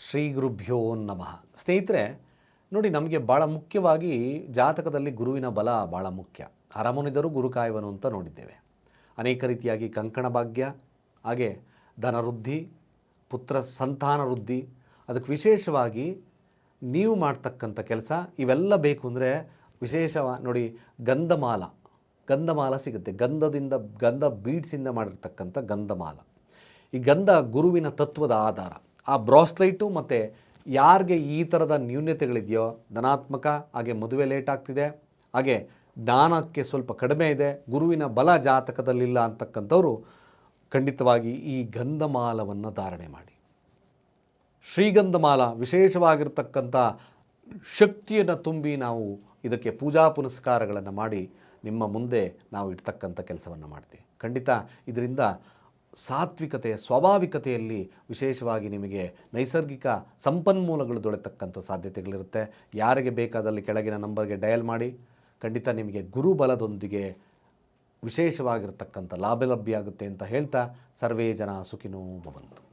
ಶ್ರೀ ಗುರುಭ್ಯೋ ನಮಃ. ಸ್ನೇಹಿತರೆ, ನೋಡಿ ನಮಗೆ ಭಾಳ ಮುಖ್ಯವಾಗಿ ಜಾತಕದಲ್ಲಿ ಗುರುವಿನ ಬಲ ಭಾಳ ಮುಖ್ಯ. ಅರಮುನಿದರು ಗುರು ಕಾಯುವನು ಅಂತ ನೋಡಿದ್ದೇವೆ. ಅನೇಕ ರೀತಿಯಾಗಿ ಕಂಕಣ ಭಾಗ್ಯ, ಹಾಗೆ ಧನವೃದ್ಧಿ, ಪುತ್ರ ಸಂತಾನ ವೃದ್ಧಿ, ಅದಕ್ಕೆ ವಿಶೇಷವಾಗಿ ನೀವು ಮಾಡ್ತಕ್ಕಂಥ ಕೆಲಸ, ಇವೆಲ್ಲ ಬೇಕು ಅಂದರೆ ವಿಶೇಷ ನೋಡಿ ಗಂಧಮಾಲ ಗಂಧಮಾಲ ಸಿಗುತ್ತೆ. ಗಂಧದಿಂದ, ಗಂಧ ಬೀಡ್ಸಿಂದ ಮಾಡಿರ್ತಕ್ಕಂಥ ಗಂಧಮಾಲ. ಈ ಗಂಧ ಗುರುವಿನ ತತ್ವದ ಆಧಾರ. ಆ ಬ್ರಾಸ್ಲೈಟು ಮತ್ತು ಯಾರಿಗೆ ಈ ಥರದ ನ್ಯೂನ್ಯತೆಗಳಿದೆಯೋ ಧನಾತ್ಮಕ, ಹಾಗೆ ಮದುವೆ ಲೇಟ್ ಆಗ್ತಿದೆ. ಹಾಗೆ ಜ್ಞಾನಕ್ಕೆ ಸ್ವಲ್ಪ ಕಡಿಮೆ ಇದೆ, ಗುರುವಿನ ಬಲ ಜಾತಕದಲ್ಲಿಲ್ಲ ಅಂತಕ್ಕಂಥವ್ರು ಖಂಡಿತವಾಗಿ ಈ ಗಂಧಮಾಲವನ್ನು ಧಾರಣೆ ಮಾಡಿ. ಶ್ರೀಗಂಧಮಾಲ ವಿಶೇಷವಾಗಿರ್ತಕ್ಕಂಥ ಶಕ್ತಿಯನ್ನು ತುಂಬಿ ನಾವು ಇದಕ್ಕೆ ಪೂಜಾ ಪುನಸ್ಕಾರಗಳನ್ನು ಮಾಡಿ ನಿಮ್ಮ ಮುಂದೆ ನಾವು ಇಡ್ತಕ್ಕಂಥ ಕೆಲಸವನ್ನು ಮಾಡ್ತೀವಿ. ಖಂಡಿತ ಇದರಿಂದ ಸಾತ್ವಿಕತೆ ಸ್ವಾಭಾವಿಕತೆಯಲ್ಲಿ ವಿಶೇಷವಾಗಿ ನಿಮಗೆ ನೈಸರ್ಗಿಕ ಸಂಪನ್ಮೂಲಗಳು ದೊರೆತಕ್ಕಂಥ ಸಾಧ್ಯತೆಗಳಿರುತ್ತೆ. ಯಾರಿಗೆ ಬೇಕಾದಲ್ಲಿ ಕೆಳಗಿನ ನಂಬರ್ಗೆ ಡಯಲ್ ಮಾಡಿ. ಖಂಡಿತ ನಿಮಗೆ ಗುರುಬಲದೊಂದಿಗೆ ವಿಶೇಷವಾಗಿರ್ತಕ್ಕಂಥ ಲಾಭ ಲಭ್ಯ ಆಗುತ್ತೆ ಅಂತ ಹೇಳ್ತಾ ಸರ್ವೇ ಜನ ಸುಖಿನೋ ಭವಂತು